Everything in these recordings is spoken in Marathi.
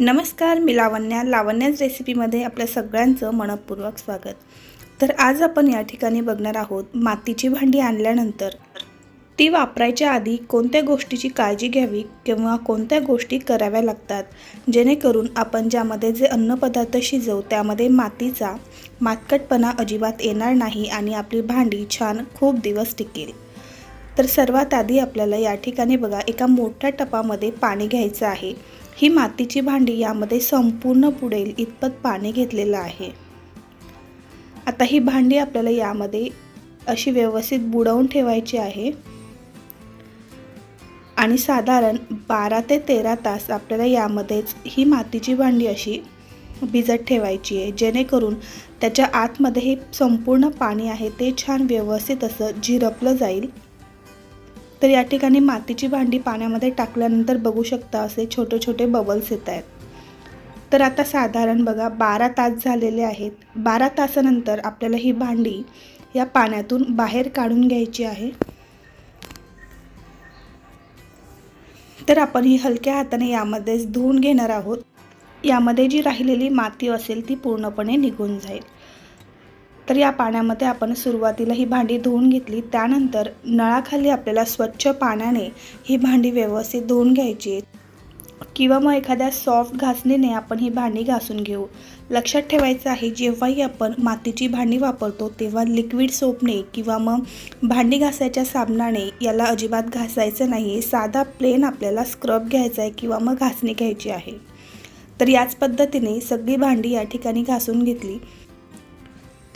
नमस्कार मी लावण्या. लावण्याच रेसिपीमध्ये आपल्या सगळ्यांचं मनपूर्वक स्वागत. तर आज आपण या ठिकाणी बघणार आहोत मातीची भांडी आणल्यानंतर. ती वापरायच्या आधी कोणत्या गोष्टीची काळजी घ्यावी किंवा कोणत्या गोष्टी कराव्या लागतात? जेणेकरून आपण ज्यामध्ये जे अन्नपदार्थ शिजवू त्यामध्ये मातीचा मातकटपणा अजिबात येणार नाही आणि आपली भांडी छान खूप दिवस टिकेल. तर सर्वात आधी आपल्याला या ठिकाणी बघा एका मोठ्या टपामध्ये पाणी घ्यायचं आहे. ही मातीची भांडी यामध्ये संपूर्ण बुडेल इतपत पाणी घेतलेलं आहे. आता ही भांडी आपल्याला यामध्ये अशी व्यवस्थित बुडवून ठेवायची आहे. आणि साधारण बारा ते तेरा तास आपल्याला यामध्येच ही मातीची भांडी अशी भिजत ठेवायची आहे. जेणेकरून त्याच्या आतमध्ये हे संपूर्ण पाणी आहे ते छान व्यवस्थित असं झिरपलं जाईल. तर या ठिकाणी मातीची भांडी पाण्यामध्ये टाकल्यानंतर बघू शकता असे छोटे छोटे बबल्स येत आहेत. तर आता साधारण बघा बारा तास झालेले आहेत. बारा तासानंतर आपल्याला ही भांडी या पाण्यातून बाहेर काढून घ्यायची आहे. तर आपण ही हलक्या हाताने यामध्येच धुवून घेणार आहोत. यामध्ये जी राहिलेली माती असेल ती पूर्णपणे निघून जाईल. तर या पाण्यामध्ये आपण सुरुवातीला ही भांडी धुवून घेतली. त्यानंतर नळाखाली आपल्याला स्वच्छ पाण्याने ही भांडी व्यवस्थित धुवून घ्यायची. किंवा मग एखाद्या सॉफ्ट घासणीने आपण ही भांडी घासून घेऊ. लक्षात ठेवायचं आहे जेव्हाही आपण मातीची भांडी वापरतो तेव्हा लिक्विड सोपने किंवा मग भांडी घासायच्या साबणाने याला अजिबात घासायचं नाही. साधा प्लेन आपल्याला स्क्रब घ्यायचा आहे किंवा मग घासणी घ्यायची आहे. तर याच पद्धतीने सगळी भांडी या ठिकाणी घासून घेतली.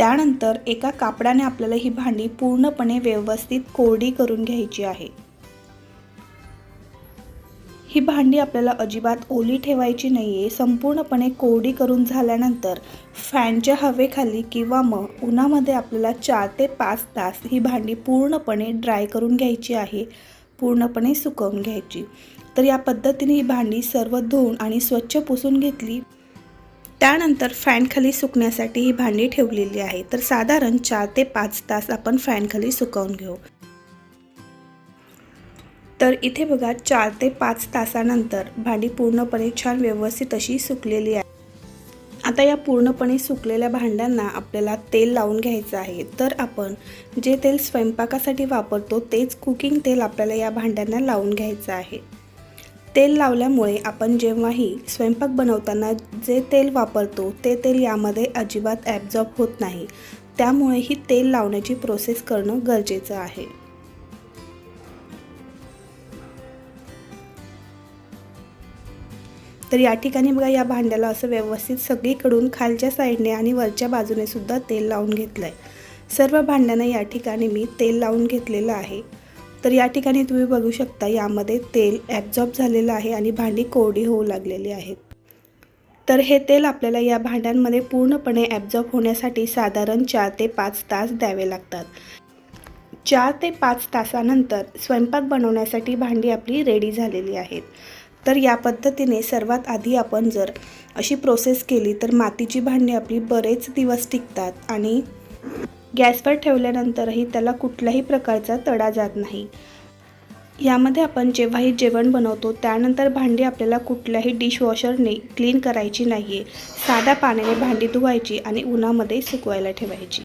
त्यानंतर एका कापडाने आपल्याला ही भांडी पूर्णपणे व्यवस्थित कोरडी करून घ्यायची आहे. ही भांडी आपल्याला अजिबात ओली ठेवायची नाही आहे संपूर्णपणे कोरडी करून झाल्यानंतर फॅनच्या हवेखाली किंवा मग उन्हामध्ये आपल्याला चार ते पाच तास ही भांडी पूर्णपणे ड्राय करून घ्यायची आहे पूर्णपणे सुकवून घ्यायची. तर या पद्धतीने ही भांडी सर्व धुवून आणि स्वच्छ पुसून घेतली त्यानंतर फॅनखाली सुकण्यासाठी ही भांडी ठेवलेली आहे. तर साधारण चार ते पाच तास आपण फॅनखाली सुकवून घेऊ. तर इथे बघा चार ते पाच तासानंतर भांडी पूर्णपणे छान व्यवस्थित अशी सुकलेली आहे. आता या पूर्णपणे सुकलेल्या भांड्यांना आपल्याला तेल लावून घ्यायचं आहे. तर आपण जे तेल स्वयंपाकासाठी वापरतो तेच कुकिंग तेल आपल्याला या भांड्यांना लावून घ्यायचं आहे. तेल लावल्यामुळे आपण जेव्हाही स्वयंपाक बनवताना जे तेल वापरतो ते तेल यामध्ये अजिबात ॲब्झॉर्ब होत नाही. त्यामुळे ही तेल लावण्याची प्रोसेस करणं गरजेचं आहे. तर या ठिकाणी बघा या भांड्याला असं व्यवस्थित सगळीकडून खालच्या साईडने आणि वरच्या बाजूने सुद्धा तेल लावून घेतलं आहे सर्व भांड्यांना या ठिकाणी मी तेल लावून घेतलेलं आहे. तर या ठिकाणी तुम्ही बघू शकता यामध्ये तेल ॲब्झॉर्ब झालेलं आहे आणि भांडी कोरडी होऊ लागलेली आहेत. तर हे तेल आपल्याला या भांड्यांमध्ये पूर्णपणे ॲब्झॉर्ब होण्यासाठी साधारण चार ते पाच तास द्यावे लागतात. चार ते पाच तासानंतर स्वयंपाक बनवण्यासाठी भांडी आपली रेडी झालेली आहेत. तर या पद्धतीने सर्वात आधी आपण जर अशी प्रोसेस केली तर मातीची भांडी आपली बरेच दिवस टिकतात आणि गॅसवर ठेवल्यानंतरही त्याला कुठल्याही प्रकारचा तडा जात नाही. यामध्ये आपण जेव्हाही जेवण बनवतो त्यानंतर भांडी आपल्याला कुठल्याही डिशवॉशरने क्लीन करायची नाही आहे साध्या पाण्याने भांडी धुवायची आणि उन्हामध्ये सुकवायला ठेवायची.